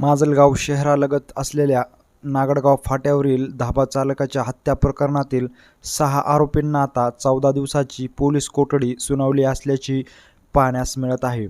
माजलगाव शहरालगत असलेल्या नागडगाव फाट्यावरील धाबा चालकाच्या हत्या प्रकरणातील सहा आरोपींना आता चौदा दिवसाची पोलीस कोठडी सुनावली असल्याची पाहण्यास मिळत आहे.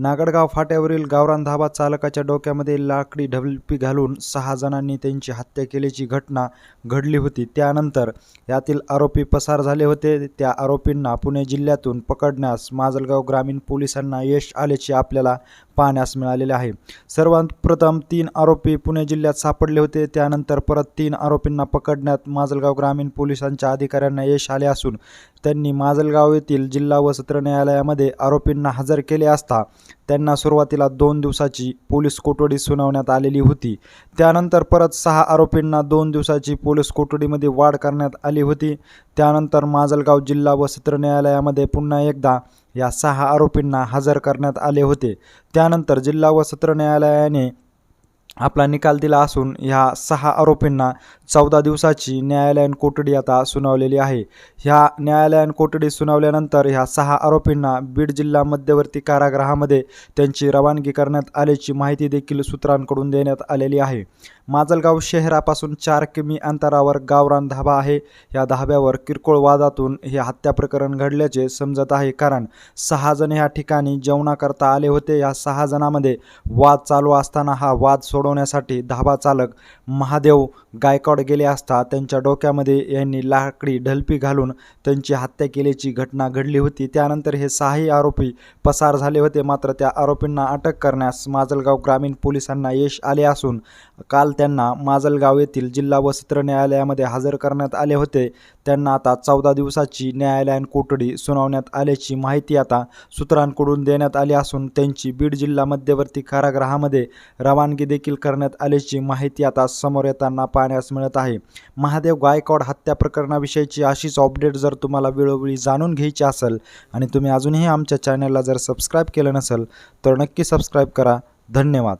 नागडगाव फाट्यावरील गावरान धाबा चालकाच्या डोक्यामध्ये लाकडी ढबलपी घालून सहा जणांनी त्यांची हत्या केल्याची घटना घडली होती. त्यानंतर यातील आरोपी पसार झाले होते. त्या आरोपींना पुणे जिल्ह्यातून पकडण्यास माजलगाव ग्रामीण पोलिसांना यश आल्याचे आपल्याला पाहण्यास मिळालेले आहे. सर्वात प्रथम तीन आरोपी पुणे जिल्ह्यात सापडले होते. त्यानंतर परत तीन आरोपींना पकडण्यात माजलगाव ग्रामीण पोलिसांच्या अधिकाऱ्यांना यश आले असून त्यांनी माजलगाव येथील जिल्हा व सत्र न्यायालयामध्ये आरोपींना हजर केले असता त्यांना सुरुवातीला दोन दिवसाची पोलीस कोठडी सुनावण्यात आलेली होती. त्यानंतर परत सहा आरोपींना दोन दिवसाची पोलीस कोठडीमध्ये वाढ करण्यात आली होती. त्यानंतर माजलगाव जिल्हा व सत्र न्यायालयामध्ये पुन्हा एकदा या सहा आरोपींना हजर करण्यात आले होते. त्यानंतर जिल्हा व सत्र न्यायालयाने आपला निकाल दिला असून ह्या सहा आरोपींना चौदा दिवसाची न्यायालयीन कोठडी आता सुनावलेली आहे. ह्या न्यायालयीन कोठडी सुनावल्यानंतर ह्या सहा आरोपींना बीड जिल्हा मध्यवर्ती कारागृहामध्ये त्यांची रवानगी करण्यात आल्याची माहिती देखील सूत्रांकडून देण्यात आलेली आहे. माजलगाव शहरापासून चार किमी अंतरावर गावरान धाबा आहे. या धाब्यावर किरकोळ वादातून हे हत्या प्रकरण घडल्याचे समजत आहे कारण सहा जण ह्या ठिकाणी जेवणाकरता आले होते. या सहा जणांमध्ये वाद चालू असताना हा वाद सोडवण्यासाठी धाबा चालक महादेव गायकवाड गेले असता त्यांच्या डोक्यामध्ये यांनी लाकडी ढलपी घालून त्यांची हत्या केल्याची घटना घडली होती. त्यानंतर हे सहाही आरोपी पसार झाले होते. मात्र त्या आरोपींना अटक करण्यास माजलगाव ग्रामीण पोलिसांना यश आले असून काल त्यांना माजलगाव येथील जिल्हा व सत्र न्यायालयामध्ये हजर करण्यात आले होते. त्यांना आता चौदा दिवसाची न्यायालयीन कोठडी सुनावण्यात आल्याची माहिती आता सूत्रांकडून देण्यात आली असून त्यांची बीड जिल्हा मध्यवर्ती कारागृहामध्ये रवानगी देखील करण्यात आल्याची माहिती आता समोर येताना पाहण्यास मिळत आहे. महादेव गायकवाड हत्या प्रकरणाविषयीची अशीच अपडेट जर तुम्हाला वेळोवेळी जाणून घ्यायची असेल आणि तुम्ही अजूनही आमच्या चॅनलला जर सबस्क्राईब केलं नसेल तर नक्की सबस्क्राईब करा. धन्यवाद.